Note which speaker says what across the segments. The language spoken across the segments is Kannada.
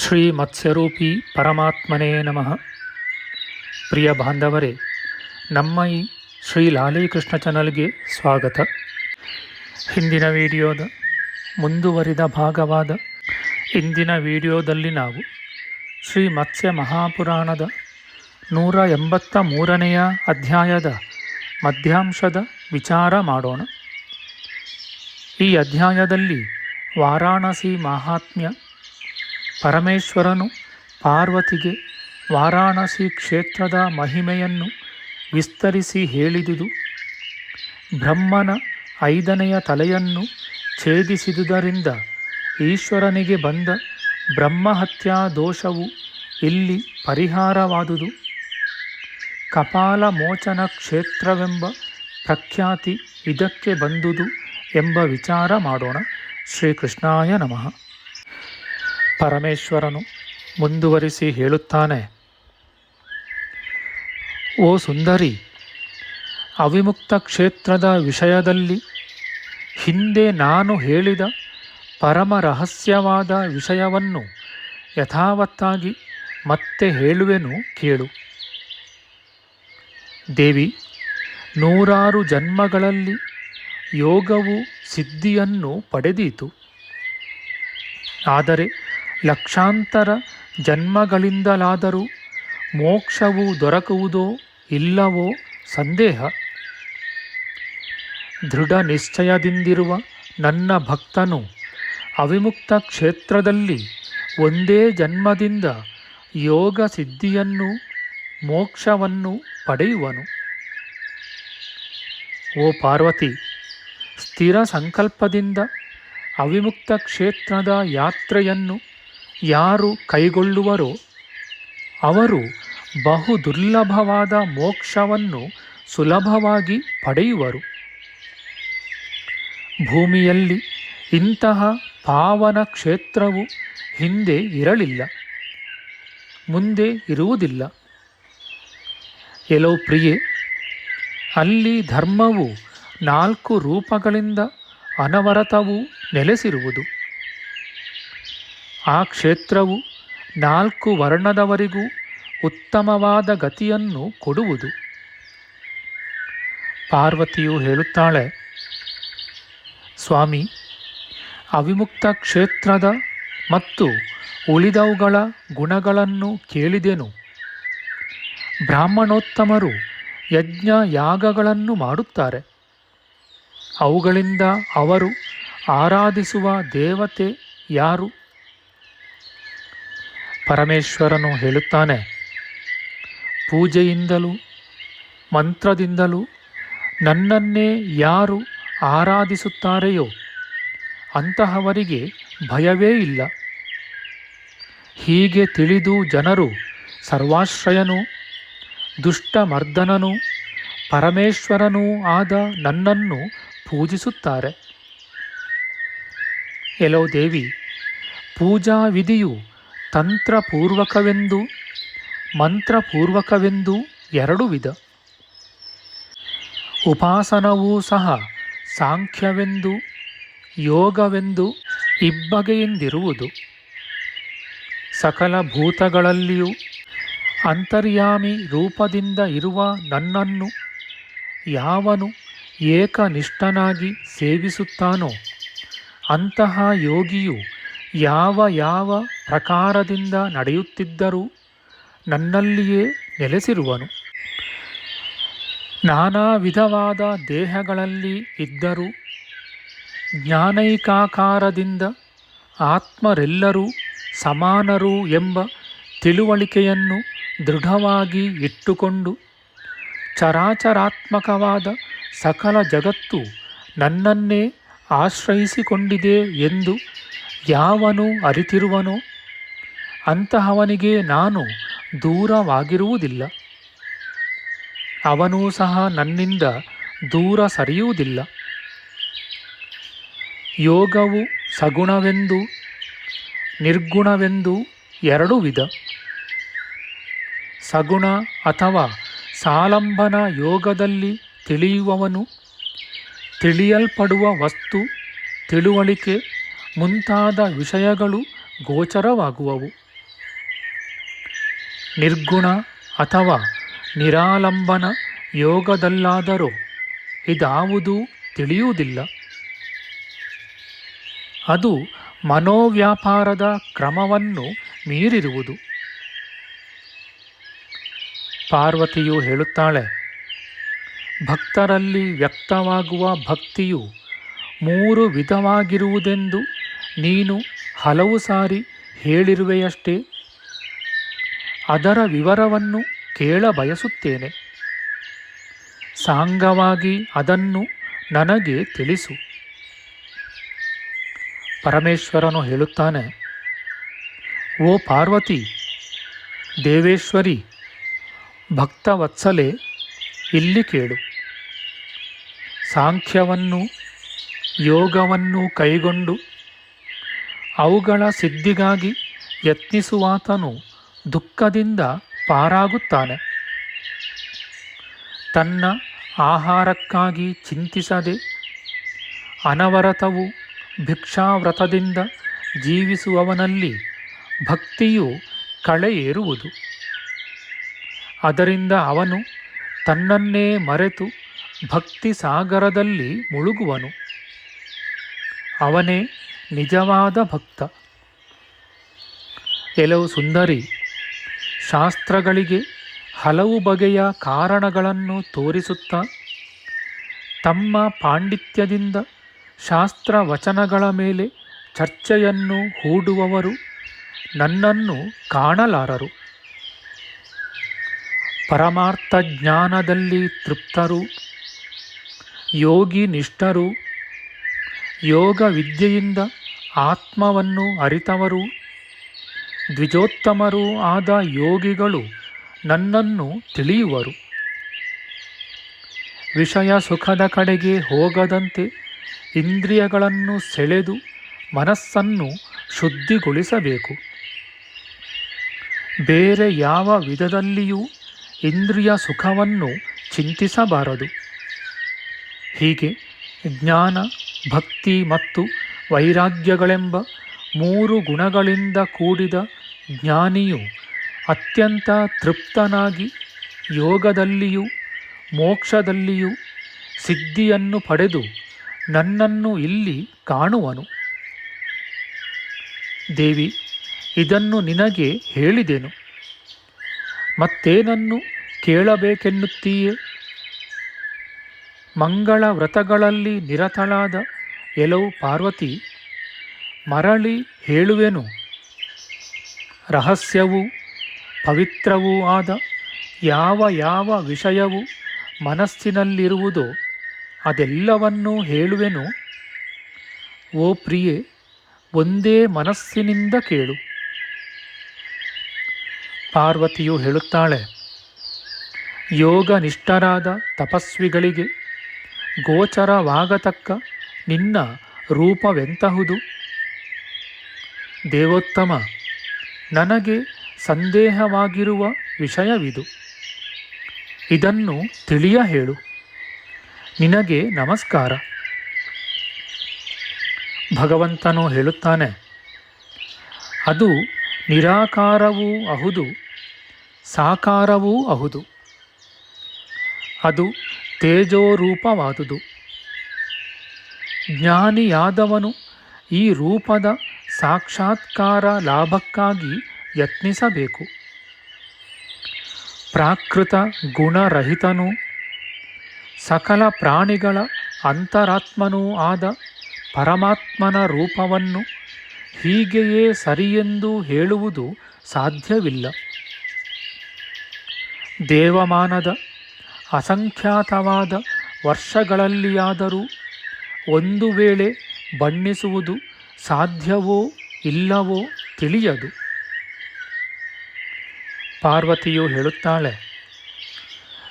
Speaker 1: ಶ್ರೀ ಮತ್ಸ್ಯರೂಪಿ ಪರಮಾತ್ಮನೇ ನಮಃ. ಪ್ರಿಯ ಬಾಂಧವರೇ, ನಮ್ಮ ಈ ಶ್ರೀ ಲಾಲೀಕೃಷ್ಣ ಚಾನಲ್ಗೆ ಸ್ವಾಗತ. ಹಿಂದಿನ ವಿಡಿಯೋದ ಮುಂದುವರಿದ ಭಾಗವಾದ ಇಂದಿನ ವಿಡಿಯೋದಲ್ಲಿ ನಾವು ಶ್ರೀ ಮತ್ಸ್ಯ ಮಹಾಪುರಾಣದ ನೂರ ಎಂಬತ್ತ ಮೂರನೆಯ ಅಧ್ಯಾಯದ ಮಧ್ಯಾಂಶದ ವಿಚಾರ ಮಾಡೋಣ. ಈ ಅಧ್ಯಾಯದಲ್ಲಿ ವಾರಾಣಸಿ ಮಹಾತ್ಮ್ಯ ಪರಮೇಶ್ವರನು ಪಾರ್ವತಿಗೆ ವಾರಾಣಸಿ ಕ್ಷೇತ್ರದ ಮಹಿಮೆಯನ್ನು ವಿಸ್ತರಿಸಿ ಹೇಳಿದುದು. ಬ್ರಹ್ಮನ ಐದನೆಯ ತಲೆಯನ್ನು ಛೇದಿಸಿದುದರಿಂದ ಈಶ್ವರನಿಗೆ ಬಂದ ಬ್ರಹ್ಮಹತ್ಯಾ ದೋಷವು ಇಲ್ಲಿ ಪರಿಹಾರವಾದುದು. ಕಪಾಲ ಮೋಚನ ಕ್ಷೇತ್ರವೆಂಬ ಪ್ರಖ್ಯಾತಿ ಇದಕ್ಕೆ ಬಂದುದು ಎಂಬ ವಿಚಾರ ಮಾಡೋಣ. ಶ್ರೀಕೃಷ್ಣಾಯ ನಮಃ. ಪರಮೇಶ್ವರನು ಮುಂದುವರಿಸಿ ಹೇಳುತ್ತಾನೆ, ಓ ಸುಂದರಿ, ಅವಿಮುಕ್ತ ಕ್ಷೇತ್ರದ ವಿಷಯದಲ್ಲಿ ಹಿಂದೆ ನಾನು ಹೇಳಿದ ಪರಮ ರಹಸ್ಯವಾದ ವಿಷಯವನ್ನು ಯಥಾವತ್ತಾಗಿ ಮತ್ತೆ ಹೇಳುವೆನು ಕೇಳು. ದೇವಿ, ನೂರಾರು ಜನ್ಮಗಳಲ್ಲಿ ಯೋಗವು ಸಿದ್ಧಿಯನ್ನು ಪಡೆದೀತು. ಆದರೆ ಲಕ್ಷಾಂತರ ಜನ್ಮಗಳಿಂದಲಾದರೂ ಮೋಕ್ಷವು ದೊರಕುವುದೋ ಇಲ್ಲವೋ ಸಂದೇಹ. ದೃಢ ನಿಶ್ಚಯದಿಂದಿರುವ ನನ್ನ ಭಕ್ತನು ಅವಿಮುಕ್ತ ಕ್ಷೇತ್ರದಲ್ಲಿ ಒಂದೇ ಜನ್ಮದಿಂದ ಯೋಗ ಸಿದ್ಧಿಯನ್ನು ಮೋಕ್ಷವನ್ನು ಪಡೆಯುವನು. ಓ ಪಾರ್ವತಿ, ಸ್ಥಿರ ಸಂಕಲ್ಪದಿಂದ ಅವಿಮುಕ್ತ ಕ್ಷೇತ್ರದ ಯಾತ್ರೆಯನ್ನು ಯಾರು ಕೈಗೊಳ್ಳುವರೋ ಅವರು ಬಹು ದುರ್ಲಭವಾದ ಮೋಕ್ಷವನ್ನು ಸುಲಭವಾಗಿ ಪಡೆಯುವರು. ಭೂಮಿಯಲ್ಲಿ ಇಂತಹ ಪಾವನ ಕ್ಷೇತ್ರವು ಹಿಂದೆ ಇರಲಿಲ್ಲ, ಮುಂದೆ ಇರುವುದಿಲ್ಲ. ಎಲೋ ಪ್ರಿಯೆ, ಅಲ್ಲಿ ಧರ್ಮವು ನಾಲ್ಕು ರೂಪಗಳಿಂದ ಅನವರತವೂ ನೆಲೆಸಿರುವುದು. ಆ ಕ್ಷೇತ್ರವು ನಾಲ್ಕು ವರ್ಣದವರಿಗೂ ಉತ್ತಮವಾದ ಗತಿಯನ್ನು ಕೊಡುವುದು. ಪಾರ್ವತಿಯು ಹೇಳುತ್ತಾಳೆ, ಸ್ವಾಮಿ, ಅವಿಮುಕ್ತ ಕ್ಷೇತ್ರದ ಮತ್ತು ಉಳಿದವುಗಳ ಗುಣಗಳನ್ನು ಕೇಳಿದೆನು. ಬ್ರಾಹ್ಮಣೋತ್ತಮರು ಯಜ್ಞ ಯಾಗಗಳನ್ನು ಮಾಡುತ್ತಾರೆ. ಅವುಗಳಿಂದ ಅವರು ಆರಾಧಿಸುವ ದೇವತೆ ಯಾರು? ಪರಮೇಶ್ವರನು ಹೇಳುತ್ತಾನೆ, ಪೂಜೆಯಿಂದಲೂ ಮಂತ್ರದಿಂದಲೂ ನನ್ನನ್ನೇ ಯಾರು ಆರಾಧಿಸುತ್ತಾರೆಯೋ ಅಂತಹವರಿಗೆ ಭಯವೇ ಇಲ್ಲ. ಹೀಗೆ ತಿಳಿದು ಜನರು ಸರ್ವಾಶ್ರಯನು, ದುಷ್ಟಮರ್ದನನು, ಪರಮೇಶ್ವರನೂ ಆದ ನನ್ನನ್ನು ಪೂಜಿಸುತ್ತಾರೆ. ಎಲೋ ದೇವಿ ಪೂಜಾ ವಿಧಿಯು ತಂತ್ರಪೂರ್ವಕವೆಂದು, ಮಂತ್ರಪೂರ್ವಕವೆಂದು ಎರಡು ವಿಧ. ಉಪಾಸನವೂ ಸಹ ಸಾಂಖ್ಯವೆಂದು, ಯೋಗವೆಂದು ಇಬ್ಬಗೆಯಿಂದಿರುವುದು. ಸಕಲ ಭೂತಗಳಲ್ಲಿಯೂ ಅಂತರ್ಯಾಮಿ ರೂಪದಿಂದ ಇರುವ ನನ್ನನ್ನು ಯಾವನು ಏಕನಿಷ್ಠನಾಗಿ ಸೇವಿಸುತ್ತಾನೋ, ಅಂತಹ ಯೋಗಿಯು ಯಾವ ಯಾವ ಪ್ರಕಾರದಿಂದ ನಡೆಯುತ್ತಿದ್ದರೂ ನನ್ನಲ್ಲಿಯೇ ನೆಲೆಸಿರುವನು. ನಾನಾ ವಿಧವಾದ ದೇಹಗಳಲ್ಲಿ ಇದ್ದರೂ ಜ್ಞಾನೈಕಾಕಾರದಿಂದ ಆತ್ಮರೆಲ್ಲರೂ ಸಮಾನರು ಎಂಬ ತಿಳುವಳಿಕೆಯನ್ನು ದೃಢವಾಗಿ ಇಟ್ಟುಕೊಂಡು ಚರಾಚರಾತ್ಮಕವಾದ ಸಕಲ ಜಗತ್ತು ನನ್ನನ್ನೇ ಆಶ್ರಯಿಸಿಕೊಂಡಿದೆ ಎಂದು ಯಾವನು ಅರಿತಿರುವನೋ ಅಂತಹವನಿಗೆ ನಾನು ದೂರವಾಗಿರುವುದಿಲ್ಲ. ಅವನೂ ಸಹ ನನ್ನಿಂದ ದೂರ ಸರಿಯುವುದಿಲ್ಲ. ಯೋಗವು ಸಗುಣವೆಂದು, ನಿರ್ಗುಣವೆಂದು ಎರಡು ವಿಧ. ಸಗುಣ ಅಥವಾ ಸಾಲಂಬನ ಯೋಗದಲ್ಲಿ ತಿಳಿಯುವವನು, ತಿಳಿಯಲ್ಪಡುವ ವಸ್ತು, ತಿಳುವಳಿಕೆ ಮುಂತಾದ ವಿಷಯಗಳು ಗೋಚರವಾಗುವವು. ನಿರ್ಗುಣ ಅಥವಾ ನಿರಾಲಂಬನ ಯೋಗದಲ್ಲಾದರೂ ಇದಾವುದೂ ತಿಳಿಯುವುದಿಲ್ಲ. ಅದು ಮನೋವ್ಯಾಪಾರದ ಕ್ರಮವನ್ನು ಮೀರಿರುವುದು. ಪಾರ್ವತಿಯು ಹೇಳುತ್ತಾಳೆ, ಭಕ್ತರಲ್ಲಿ ವ್ಯಕ್ತವಾಗುವ ಭಕ್ತಿಯು ಮೂರು ವಿಧವಾಗಿರುವುದೆಂದು ನೀನು ಹಲವು ಸಾರಿ ಹೇಳಿರುವೆಯಷ್ಟೇ, ಅದರ ವಿವರವನ್ನು ಕೇಳ ಬಯಸುತ್ತೇನೆ. ಸಾಂಗವಾಗಿ ಅದನ್ನು ನನಗೆ ತಿಳಿಸು. ಪರಮೇಶ್ವರನು ಹೇಳುತ್ತಾನೆ, ಓ ಪಾರ್ವತಿ, ದೇವೇಶ್ವರಿ, ಭಕ್ತವತ್ಸಲೆ, ಇಲ್ಲಿ ಕೇಳು. ಸಾಂಖ್ಯವನ್ನು, ಯೋಗವನ್ನು ಕೈಗೊಂಡು ಅವುಗಳ ಸಿದ್ಧಿಗಾಗಿ ಯತ್ನಿಸುವಾತನು ದುಃಖದಿಂದ ಪಾರಾಗುತ್ತಾನೆ. ತನ್ನ ಆಹಾರಕ್ಕಾಗಿ ಚಿಂತಿಸದೆ ಅನವರತವು ಭಿಕ್ಷಾವ್ರತದಿಂದ ಜೀವಿಸುವವನಲ್ಲಿ ಭಕ್ತಿಯು ಕಳೆಯೇರುವುದು. ಅದರಿಂದ ಅವನು ತನ್ನನ್ನೇ ಮರೆತು ಭಕ್ತಿ ಸಾಗರದಲ್ಲಿ ಮುಳುಗುವನು. ಅವನೇ ನಿಜವಾದ ಭಕ್ತ. ಕೆಲವು ಸುಂದರಿ ಶಾಸ್ತ್ರಗಳಿಗೆ ಹಲವು ಬಗೆಯ ಕಾರಣಗಳನ್ನು ತೋರಿಸುತ್ತಾ, ತಮ್ಮ ಪಾಂಡಿತ್ಯದಿಂದ ಶಾಸ್ತ್ರ ವಚನಗಳ ಮೇಲೆ ಚರ್ಚೆಯನ್ನು ಹೂಡುವವರು ನನ್ನನ್ನು ಕಾಣಲಾರರು. ಪರಮಾರ್ಥ ಜ್ಞಾನದಲ್ಲಿ ತೃಪ್ತರು, ಯೋಗಿ ನಿಷ್ಠರು, ಯೋಗ ವಿದ್ಯೆಯಿಂದ ಆತ್ಮವನ್ನು ಅರಿತವರು, ದ್ವಿಜೋತ್ತಮರೂ ಆದ ಯೋಗಿಗಳು ನನ್ನನ್ನು ತಿಳಿಯುವರು. ವಿಷಯ ಸುಖದ ಕಡೆಗೆ ಹೋಗದಂತೆ ಇಂದ್ರಿಯಗಳನ್ನು ಸೆಳೆದು ಮನಸ್ಸನ್ನು ಶುದ್ಧಿಗೊಳಿಸಬೇಕು. ಬೇರೆ ಯಾವ ವಿಧದಲ್ಲಿಯೂ ಇಂದ್ರಿಯ ಸುಖವನ್ನು ಚಿಂತಿಸಬಾರದು. ಹೀಗೆ ಜ್ಞಾನ, ಭಕ್ತಿ ಮತ್ತು ವೈರಾಗ್ಯಗಳೆಂಬ ಮೂರು ಗುಣಗಳಿಂದ ಕೂಡಿದ ಜ್ಞಾನಿಯು ಅತ್ಯಂತ ತೃಪ್ತನಾಗಿ ಯೋಗದಲ್ಲಿಯೂ ಮೋಕ್ಷದಲ್ಲಿಯೂ ಸಿದ್ಧಿಯನ್ನು ಪಡೆದು ನನ್ನನ್ನು ಇಲ್ಲಿ ಕಾಣುವನು. ದೇವಿ, ಇದನ್ನು ನಿನಗೆ ಹೇಳಿದೆನು. ಮತ್ತೇನನ್ನು ಕೇಳಬೇಕೆನ್ನುತ್ತೀಯೇ? ಮಂಗಳ ವ್ರತಗಳಲ್ಲಿ ನಿರತಳಾದ ಎಲವು ಪಾರ್ವತಿ, ಮರಳಿ ಹೇಳುವೆನು. ರಹಸ್ಯವೂ ಪವಿತ್ರವೂ ಆದ ಯಾವ ಯಾವ ವಿಷಯವು ಮನಸ್ಸಿನಲ್ಲಿರುವುದೋ ಅದೆಲ್ಲವನ್ನೂ ಹೇಳುವೆನು. ಓ ಪ್ರಿಯೆ, ಒಂದೇ ಮನಸ್ಸಿನಿಂದ ಕೇಳು. ಪಾರ್ವತಿಯು ಹೇಳುತ್ತಾಳೆ ಯೋಗ ನಿಷ್ಠರಾದ ತಪಸ್ವಿಗಳಿಗೆ ಗೋಚರವಾಗತಕ್ಕ ನಿನ್ನ ರೂಪವೆಂತಹುದು? ದೇವೋತ್ತಮ, ನನಗೆ ಸಂದೇಹವಾಗಿರುವ ವಿಷಯವಿದು. ಇದನ್ನು ತಿಳಿಯ ಹೇಳು. ನಿನಗೆ ನಮಸ್ಕಾರ. ಭಗವಂತನು ಹೇಳುತ್ತಾನೆ, ಅದು ನಿರಾಕಾರವೂ ಅಹುದು, ಸಾಕಾರವೂ ಅಹುದು. ಅದು ತೇಜೋರೂಪವಾದುದು. ಜ್ಞಾನಿಯಾದವನು ಈ ರೂಪದ ಸಾಕ್ಷಾತ್ಕಾರ ಲಾಭಕ್ಕಾಗಿ ಯತ್ನಿಸಬೇಕು. ಪ್ರಾಕೃತ ಗುಣರಹಿತನೂ ಸಕಲ ಪ್ರಾಣಿಗಳ ಅಂತರಾತ್ಮನೂ ಆದ ಪರಮಾತ್ಮನ ರೂಪವನ್ನು ಹೀಗೆಯೇ ಸರಿಯೆಂದು ಹೇಳುವುದು ಸಾಧ್ಯವಿಲ್ಲ. ದೇವಮಾನದ ಅಸಂಖ್ಯಾತವಾದ ವರ್ಷಗಳಲ್ಲಿಯಾದರೂ ಒಂದು ವೇಳೆ ಬಣ್ಣಿಸುವುದು ಸಾಧ್ಯವೋ ಇಲ್ಲವೋ ತಿಳಿಯದು. ಪಾರ್ವತಿಯು ಹೇಳುತ್ತಾಳೆ,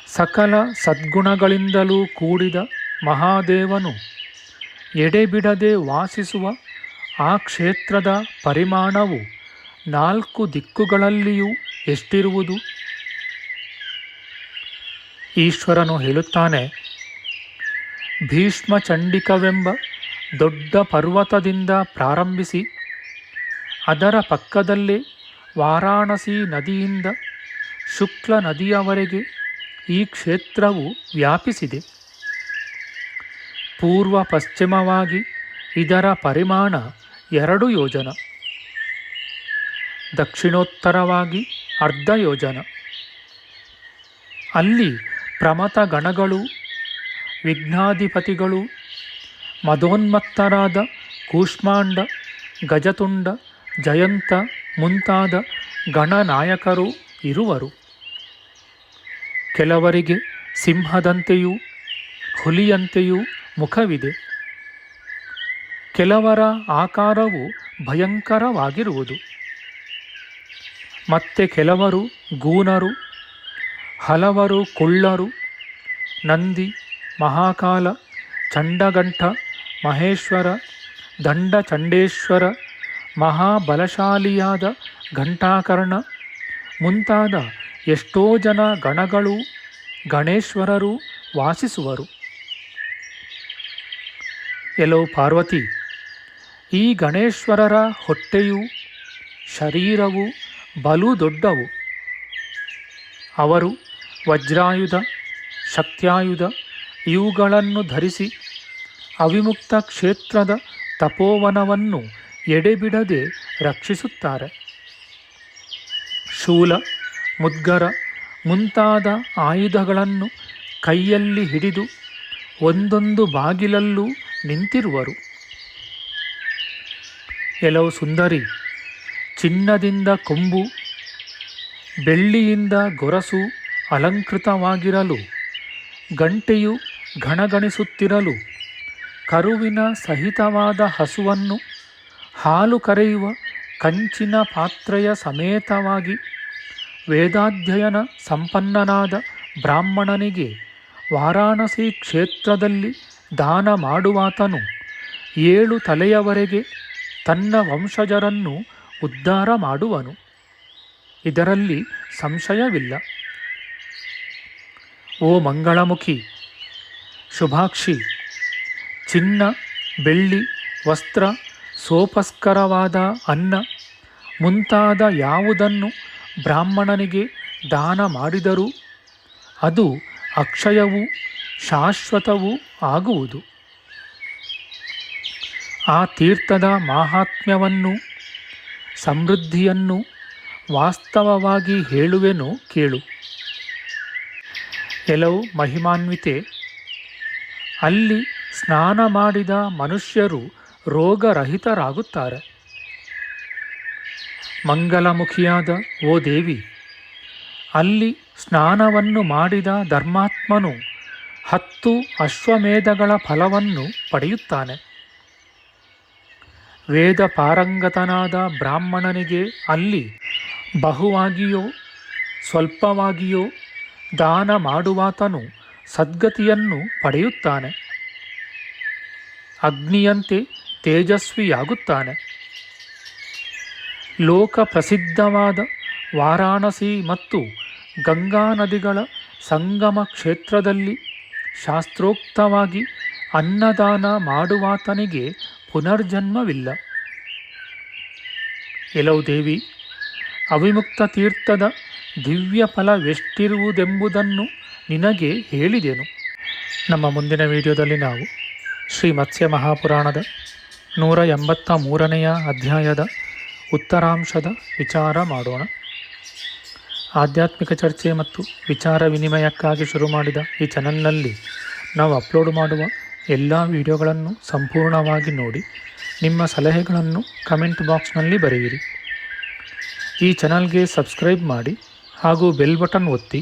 Speaker 1: ಸಕಲ ಸದ್ಗುಣಗಳಿಂದಲೂ ಕೂಡಿದ ಮಹಾದೇವನು ಎಡೆಬಿಡದೆ ವಾಸಿಸುವ ಆ ಕ್ಷೇತ್ರದ ಪರಿಮಾಣವು ನಾಲ್ಕು ದಿಕ್ಕುಗಳಲ್ಲಿಯೂ ಎಷ್ಟಿರುವುದು? ಈಶ್ವರನು ಹೇಳುತ್ತಾನೆ ಭೀಷ್ಮ ಚಂಡಿಕವೆಂಬ ದೊಡ್ಡ ಪರ್ವತದಿಂದ ಪ್ರಾರಂಭಿಸಿ ಅದರ ಪಕ್ಕದಲ್ಲೇ ವಾರಾಣಸಿ ನದಿಯಿಂದ ಶುಕ್ಲ ನದಿಯವರೆಗೆ ಈ ಕ್ಷೇತ್ರವು ವ್ಯಾಪಿಸಿದೆ. ಪೂರ್ವ ಪಶ್ಚಿಮವಾಗಿ ಇದರ ಪರಿಮಾಣ ಎರಡು ಯೋಜನ, ದಕ್ಷಿಣೋತ್ತರವಾಗಿ ಅರ್ಧ ಯೋಜನ. ಅಲ್ಲಿ ಪ್ರಮತ ಗಣಗಳು ವಿಘ್ನಾಧಿಪತಿಗಳು, ಮದೋನ್ಮತ್ತರಾದ ಕೂಷ್ಮಾಂಡ, ಗಜತುಂಡ, ಜಯಂತ ಮುಂತಾದ ಗಣನಾಯಕರು ಇರುವರು. ಕೆಲವರಿಗೆ ಸಿಂಹದಂತೆಯೂ ಹುಲಿಯಂತೆಯೂ ಮುಖವಿದೆ. ಕೆಲವರ ಆಕಾರವು ಭಯಂಕರವಾಗಿರುವುದು. ಮತ್ತೆ ಕೆಲವರು ಗೂನರು, ಹಲವರು ಕುಳ್ಳರು, ನಂದಿ ಮಹಾಕಾಲ, ಚಂಡಗಂಠ, ಮಹೇಶ್ವರ, ದಂಡಚಂಡೇಶ್ವರ, ಮಹಾಬಲಶಾಲಿಯಾದ ಘಂಟಾಕರ್ಣ, ಮುಂತಾದ ಎಷ್ಟೋ ಜನ ಗಣಗಳು, ಗಣೇಶ್ವರರು ವಾಸಿಸುವರು. ಎಲ್ಲೋ ಪಾರ್ವತಿ, ಈ ಗಣೇಶ್ವರರ ಹೊಟ್ಟೆಯು, ಶರೀರವು ಬಲು ದೊಡ್ಡವು. ಅವರು ವಜ್ರಾಯುಧ, ಶಕ್ತ್ಯಾಯುಧ ಇವುಗಳನ್ನು ಧರಿಸಿ ಅವಿಮುಕ್ತ ಕ್ಷೇತ್ರದ ತಪೋವನವನ್ನು ಎಡೆಬಿಡದೆ ರಕ್ಷಿಸುತ್ತಾರೆ. ಶೂಲ, ಮುದ್ಗರ ಮುಂತಾದ ಆಯುಧಗಳನ್ನು ಕೈಯಲ್ಲಿ ಹಿಡಿದು ಒಂದೊಂದು ಬಾಗಿಲಲ್ಲೂ ನಿಂತಿರುವರು. ಕೆಲವು ಸುಂದರಿ, ಚಿನ್ನದಿಂದ ಕೊಂಬು, ಬೆಳ್ಳಿಯಿಂದ ಗೊರಸು ಅಲಂಕೃತವಾಗಿರಲು ಗಂಟೆಯು ಗಣಗಣಿಸುತ್ತಿರಲು ಕರುವಿನ ಸಹಿತವಾದ ಹಸುವನ್ನು ಹಾಲು ಕರೆಯುವ ಕಂಚಿನ ಪಾತ್ರೆಯ ಸಮೇತವಾಗಿ ವೇದಾಧ್ಯಯನ ಸಂಪನ್ನನಾದ ಬ್ರಾಹ್ಮಣನಿಗೆ ವಾರಾಣಸಿ ಕ್ಷೇತ್ರದಲ್ಲಿ ದಾನ ಮಾಡುವಾತನು ಏಳು ತಲೆಯವರೆಗೆ ತನ್ನ ವಂಶಜರನ್ನು ಉದ್ಧಾರ ಮಾಡುವನು. ಇದರಲ್ಲಿ ಸಂಶಯವಿಲ್ಲ. ಓ ಮಂಗಳಮುಖಿ ಶುಭಾಕ್ಷಿ. ಚಿನ್ನ, ಬೆಳ್ಳಿ, ವಸ್ತ್ರ, ಸೋಪಸ್ಕರವಾದ ಅನ್ನ, ಮುಂತಾದ ಯಾವುದನ್ನು ಬ್ರಾಹ್ಮಣನಿಗೆ ದಾನ ಮಾಡಿದರೂ ಅದು ಅಕ್ಷಯವೂ ಶಾಶ್ವತವೂ ಆಗುವುದು. ಆ ತೀರ್ಥದ ಮಾಹಾತ್ಮ್ಯವನ್ನು, ಸಮೃದ್ಧಿಯನ್ನು ವಾಸ್ತವವಾಗಿ ಹೇಳುವೆನು ಕೇಳು. ಕೆಲವು ಮಹಿಮಾನ್ವಿತೆ. ಅಲ್ಲಿ ಸ್ನಾನ ಮಾಡಿದ ಮನುಷ್ಯರು ರೋಗರಹಿತರಾಗುತ್ತಾರೆ. ಮಂಗಲಮುಖಿಯಾದ, ಓ ದೇವಿ, ಅಲ್ಲಿ ಸ್ನಾನವನ್ನು ಮಾಡಿದ ಧರ್ಮಾತ್ಮನು ಹತ್ತು ಅಶ್ವಮೇಧಗಳ ಫಲವನ್ನು ಪಡೆಯುತ್ತಾನೆ. ವೇದ ಪಾರಂಗತನಾದ ಬ್ರಾಹ್ಮಣನಿಗೆ ಅಲ್ಲಿ ಬಹುವಾಗಿಯೋ, ಸ್ವಲ್ಪವಾಗಿಯೋ ದಾನ ಮಾಡುವಾತನು ಸದ್ಗತಿಯನ್ನು ಪಡೆಯುತ್ತಾನೆ. ಅಗ್ನಿಯಂತೆ ತೇಜಸ್ವಿಯಾಗುತ್ತಾನೆ. ಲೋಕ ಪ್ರಸಿದ್ಧವಾದ ವಾರಾಣಸಿ ಮತ್ತು ಗಂಗಾ ನದಿಗಳ ಸಂಗಮ ಕ್ಷೇತ್ರದಲ್ಲಿ ಶಾಸ್ತ್ರೋಕ್ತವಾಗಿ ಅನ್ನದಾನ ಮಾಡುವಾತನಿಗೆ ಪುನರ್ಜನ್ಮವಿಲ್ಲ. ಎಲವು ದೇವಿ, ಅವಿಮುಕ್ತ ತೀರ್ಥದ ದಿವ್ಯ ಫಲವೆಷ್ಟಿರುವುದೆಂಬುದನ್ನು ನಿನಗೆ ಹೇಳಿದೆನು. ನಮ್ಮ ಮುಂದಿನ ವಿಡಿಯೋದಲ್ಲಿ ನಾವು ಶ್ರೀ ಮತ್ಸ್ಯ ಮಹಾಪುರಾಣದ ನೂರ ಎಂಬತ್ತ ಮೂರನೆಯ ಅಧ್ಯಾಯದ ಉತ್ತರಾಂಶದ ವಿಚಾರ ಮಾಡೋಣ. ಆಧ್ಯಾತ್ಮಿಕ ಚರ್ಚೆ ಮತ್ತು ವಿಚಾರ ವಿನಿಮಯಕ್ಕಾಗಿ ಶುರು ಮಾಡಿದ ಈ ಚಾನಲ್ನಲ್ಲಿ ನಾವು ಅಪ್ಲೋಡ್ ಮಾಡುವ ಎಲ್ಲ ವಿಡಿಯೋಗಳನ್ನು ಸಂಪೂರ್ಣವಾಗಿ ನೋಡಿ ನಿಮ್ಮ ಸಲಹೆಗಳನ್ನು ಕಮೆಂಟ್ ಬಾಕ್ಸ್ನಲ್ಲಿ ಬರೆಯಿರಿ. ಈ ಚಾನಲ್ಗೆ ಸಬ್ಸ್ಕ್ರೈಬ್ ಮಾಡಿ ಹಾಗೂ ಬೆಲ್ ಬಟನ್ ಒತ್ತಿ